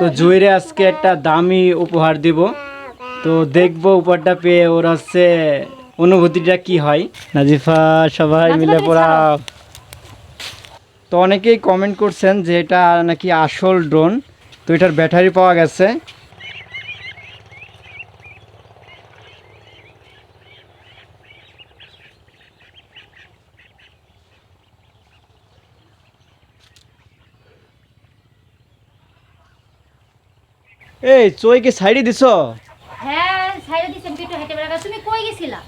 তো জুইরে আজকে একটা দামি উপহার দিব। তো দেখব উপহারটা পেয়ে ওর হচ্ছে অনুভূতিটা কি হয়। নাজিফা সবাই মিলে পড়াও তো অনেকেই কমেন্ট করছেন যে এটা নাকি আসল ড্রোন তো এটার ব্যাটারি পাওয়া গেছে। এই চইকে সাইডে দিছ? হ্যাঁ সাইডে দিছি আমি একটু হেঁটে বেড়া তুমি কই গেছিলা?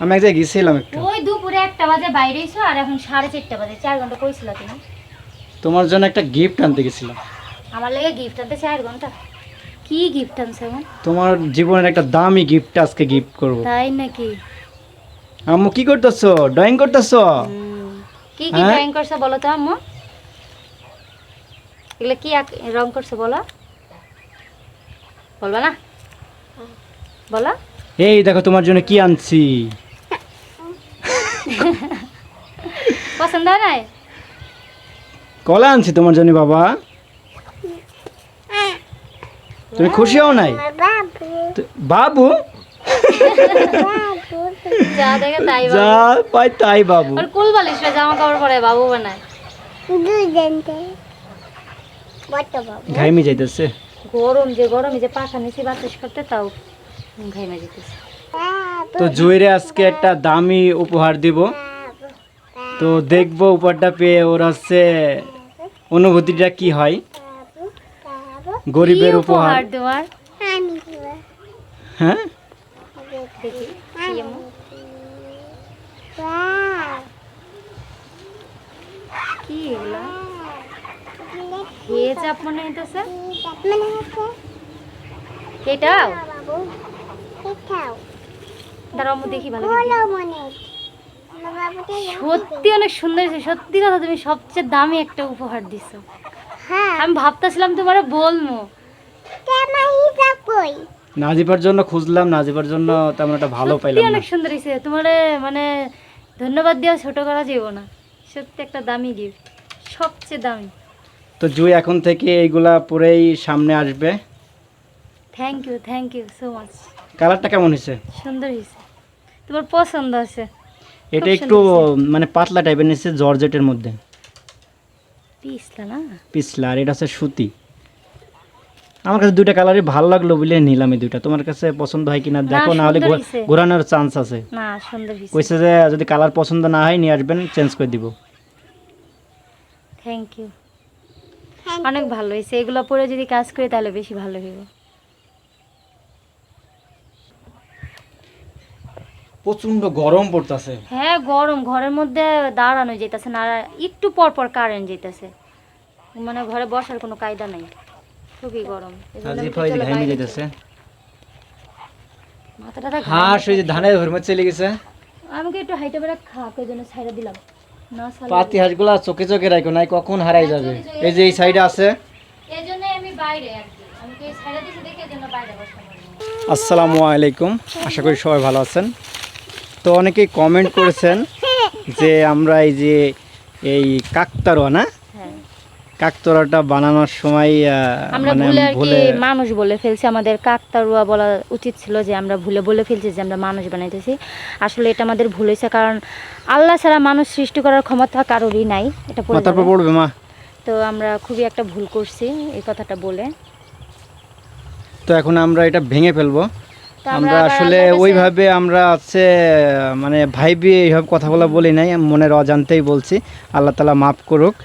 আমি এক জায়গায় গেছিলাম একটু। ওই দুপুরে একটা বাজে বাইরে এসো আর এখন সাড়ে চারটা বাজে চার ঘণ্টা কইছিলা তুমি? তোমার জন্য একটা গিফট আনতে গেছিলাম। আমার লেগে গিফট আনতে চার ঘণ্টা। কি গিফট আনছে এখন তোমার জীবনের একটা দামি গিফট আজকে গিফট করব। তাই নাকি? আম্মু কি করতেছো? ড্রয়িং করতেছো? কি কি হ্যাঁ? ড্রয়িং করছ বলো তো আম্মু? এগুলো কি রং করছ বলো? বলবা না? বলো। এই দেখো তোমার জন্য কি আনছি। পছন্দ হয় নাই? কলা আনছি তোমার জন্য বাবা। তুমি খুশি হও নাই? বাবু? যা দেখে তাই যা পাই তাই বাবু। ওর কুল বালিশ জামা কাপড় পরে বাবু বানায়। ঘাইমি যাইতেছে। গরম যে গরম যে পাখা নিচে বাতাস করতে তাও ঘাইমা যেতেছে। তো জুইরে আজকে একটা দামি উপহার দিব। তো দেখব উপহারটা পেয়ে ওর হচ্ছে অনুভূতিটা কি হয়। গরিবের উপহার। দেওয়ার? হ্যাঁ দেখি কি এমন? কি এগুলা মনে এটাও? দাঁড়াও আমি দেখি ভালো করে। সত্যি অনেক সুন্দর হয়েছে। সত্যি কথা তুমি সবচেয়ে দামি একটা উপহার দিছো। আমি ভাবতেছিলাম তোমারে বলব। নাজিবার জন্য খুঁজলাম নাজিবার জন্য তেমন একটা ভালো পাইলাম অনেক সুন্দর হয়েছে। তোমারে মানে ধন্যবাদ দেওয়া ছোট করা যাব না। সত্যি একটা দামি গিফট সবচেয়ে দামি। তো জুই এখন থেকে এইগুলা পরেই সামনে আসবে। Thank you thank you so much কালারটা কেমন হয়েছে? সুন্দর হয়েছে। তোমার পছন্দ আছে এটা একটু মানে পাতলা টাইপের নিচ্ছে জর্জেটের মধ্যে। পিসলা না? পিছলা আর এটা হচ্ছে সুতি। আমার কাছে দুইটা কালারই ভালো লাগল বলে নিলাম এই দুইটা। তোমার কাছে পছন্দ হয় কিনা দেখো না হলে ঘোরানোর চান্স আছে। না সুন্দর কইছে যে যদি কালার পছন্দ না হয় নিয়ে আসবেন চেঞ্জ করে দিব। থ্যাংক ইউ অনেক ভালো হয়েছে। এগুলো পরে যদি কাজ করি তাহলে বেশি ভালো হইব। প্রচণ্ড গরম পড়তেছে। হ্যাঁ গরম। ঘরের মধ্যে দাঁড়ানো যেতেছে না একটু পর পর কারেন্ট যেতেছে মানে ঘরে বসার কোনো কায়দা নাই। খুবই গরম। মাথাটা হাঁস ওই যে ধানের ঘরমে চলে গেছে। আমাকে একটু হাইটে বেড়া খা ওই জন্য ছাইড়া দিলাম। পাতি হাঁসগুলা চোখে চোখে রাখো নাই কখন হারাই যাবে? এই যে এই সাইডে আছে। আসসালামু আলাইকুম আশা করি সবাই ভালো আছেন। তো অনেকেই কমেন্ট করেছেন যে আমরা এই যে এই কাকতারোয়া না? কাকতারোয়াটা বানানোর সময় আমরা মানে ভুলে আর কি মানুষ বলে ফেলছি। আমাদের কাকতারুয়া বলা উচিত ছিল যে আমরা ভুলে বলে ফেলছি যে আমরা মানুষ বানাইতেছি। আসলে এটা আমাদের ভুল হয়েছে কারণ আল্লাহ ছাড়া মানুষ সৃষ্টি করার ক্ষমতা কারোরই নাই। এটা। পড়বে মা। তো আমরা খুবই একটা ভুল করছি এই কথাটা বলে। তো এখন আমরা এটা ভেঙে ফেলব। আমরা আসলে ওইভাবে আমরা আছে মানে ভাইবি এইভাবে কথা বলা বলি নাই মনের অজান্তেই বলছি। আল্লাহ তালা মাফ করুক।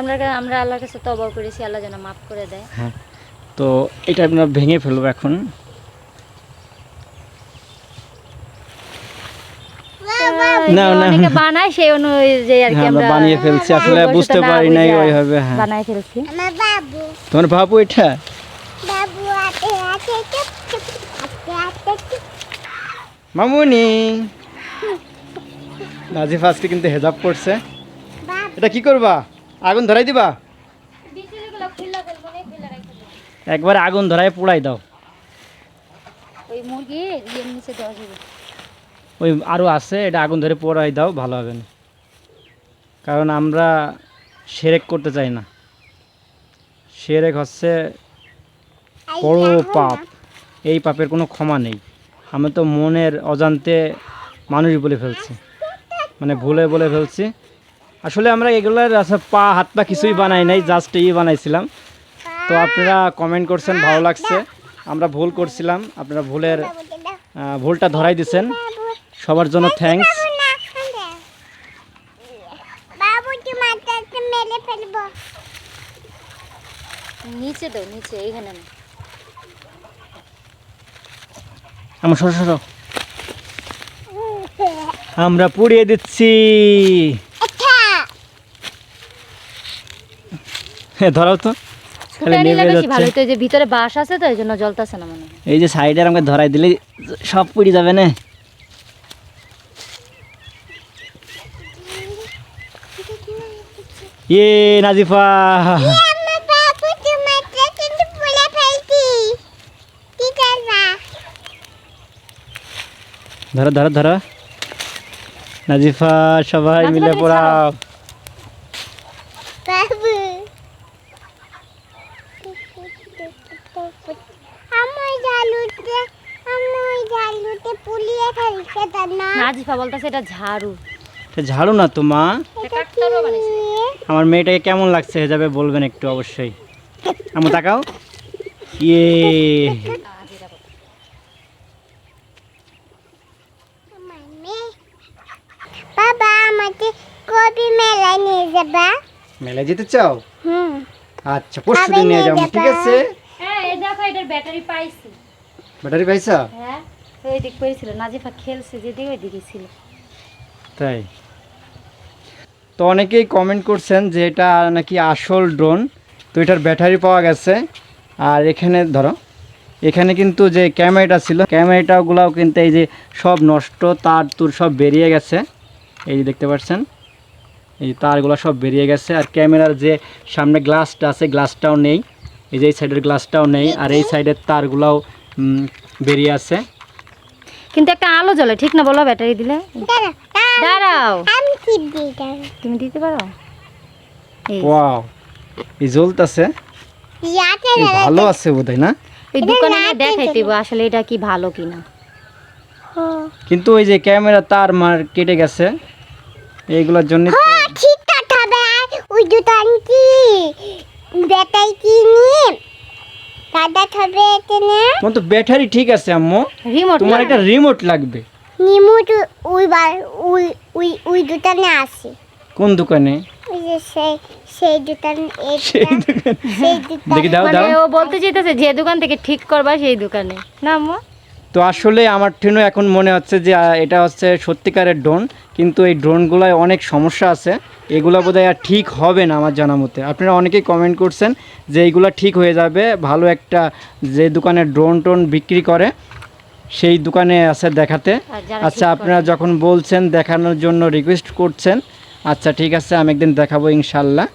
আমরা আমরা আল্লাহর কাছে তবা করেছি আল্লাহ যেন মাফ করে দেয়। তো এটা আমরা ভেঙে ফেলব এখন। না, না। অনেকে বানায় সেই অনুযায়ী আর কি হ্যাঁ, আমরা বানিয়ে ফেলছি আসলে বুঝতে পারি নাই ওইভাবে হ্যাঁ। বানায় ফেলছি। আমার বাবু। তোমার ভাবু এটা? বাবু চুপ হাতে হাতে চুপ মামুনি। নাজিফ আজকে কিন্তু হেজাব করছে। এটা কি করবা? আগুন ধরাই দিবা? একবার আগুন ধরাই পোড়াই দাও। ওই মুরগি ইয়ের নিচে দেওয়া যাবে। ওই আরও আছে এটা আগুন ধরে পোড়াই দাও ভালো হবে না। কারণ আমরা সেরেক করতে চাই না। সেরেক হচ্ছে বড় পাপ। এই পাপের কোনো ক্ষমা নেই। আমি তো মনের অজান্তে মানুষ বলে ফেলছি। মানে ভুলে বলে ফেলছি। আসলে আমরা এগুলোর আসলে পা হাত পা কিছুই বানাই নাই জাস্ট ই বানাইছিলাম। তো আপনারা কমেন্ট করছেন ভালো লাগছে। আমরা ভুল করছিলাম আপনারা ভুলের ভুলটা ধরাই দিছেন। সবার জন্য ফেলব। নিচে দাও নিচে এইখানে না আমার সরো সরো। আমরা পুড়িয়ে দিচ্ছি আচ্ছা হ্যাঁ ধরাও তো। ভালো। যে ভিতরে বাস আছে তো এই জন্য জ্বলতেছে না মনে এই যে সাইডে আমাকে ধরাই দিলে সব পুড়ি যাবে না। ইয়ে নাজিফা। ধরো ধরো ধরো। নাজিফা সবাই মিলে পড়াও বাবু আমার জালুতে আমার জালুতে পুলিয়ে ফেলছে তার না এটা ঝাড়ু। এটা ঝাড়ু না তো মা? আমার মেয়েটাকে কেমন লাগছে হিসাবে বলবেন একটু অবশ্যই। আমার তাকাও। ইয়ে। বাবা আমাকে কবি মেলায় নিয়ে যাবা। মেলায় যেতে চাও? হুম। আচ্ছা পরশু দিন নিয়ে যাব ঠিক আছে? হ্যাঁ এই দেখো এটার ব্যাটারি পাইছি। ব্যাটারি পাইছা? হ্যাঁ ওই দিক পেয়েছিল নাজিফা খেলছে যেদিকে ওই দিকে ছিল। তাই। তো অনেকেই কমেন্ট করছেন যে এটা নাকি আসল ড্রোন তো এটার ব্যাটারি পাওয়া গেছে। আর এখানে, ধরো, এখানে কিন্তু যে ক্যামেরাটা ছিল ক্যামেরাটাগুলাও কিন্তু এই যে সব নষ্ট তার তুর সব বেরিয়ে গেছে। এই যে দেখতে পাচ্ছেন, এই তারগুলো সব বেরিয়ে গেছে। আর ক্যামেরার যে সামনে গ্লাসটা আছে গ্লাসটাও নেই। এই যে এই সাইডের গ্লাসটাও নেই। আর এই সাইডের তারগুলাও বেরিয়ে আছে। কিন্তু একটা আলো জ্বলে ঠিক না বলো ব্যাটারি দিলে? দাঁড়াও আমি কি দিই তুমি দিতে পারো? ওয়াও এই জ্বলতেছে। ইয়াতে এই ভালো আছে বোধহয় না? ওই দোকানে দেখাই দেবো আসলে এটা কি ভালো কিনা। কিন্তু ওই যে ক্যামেরা তার মার কেটে গেছে। এইগুলোর জন্য হ্যাঁ ঠিক হবে ওই দোকান কি বেটাই কিনি দাদা হবে এখানে তোমার তো ব্যাটারি ঠিক আছে আম্মু। রিমোট তোমার একটা রিমোট লাগবে। রিমোট ওই বার ওই ওই ওই দোকানে আছে। কোন দোকানে? দেখি দাও মানে দাও ও বলতে চাইতেছে যে দোকান থেকে ঠিক করবা সেই দোকানে। না আম্মু? তো আসলে আমার ঠেনও এখন মনে হচ্ছে যে এটা হচ্ছে সত্যিকারের ড্রোন কিন্তু এই ড্রোনগুলোয় অনেক সমস্যা আছে। এগুলো বোধহয় আর ঠিক হবে না আমার জানা মতে। আপনারা অনেকেই কমেন্ট করছেন যে এইগুলো ঠিক হয়ে যাবে ভালো একটা যে দোকানে ড্রোন টোন বিক্রি করে সেই দোকানে আছে দেখাতে। আচ্ছা আপনারা যখন বলছেন দেখানোর জন্য রিকোয়েস্ট করছেন আচ্ছা ঠিক আছে আমি একদিন দেখাবো ইনশাল্লাহ।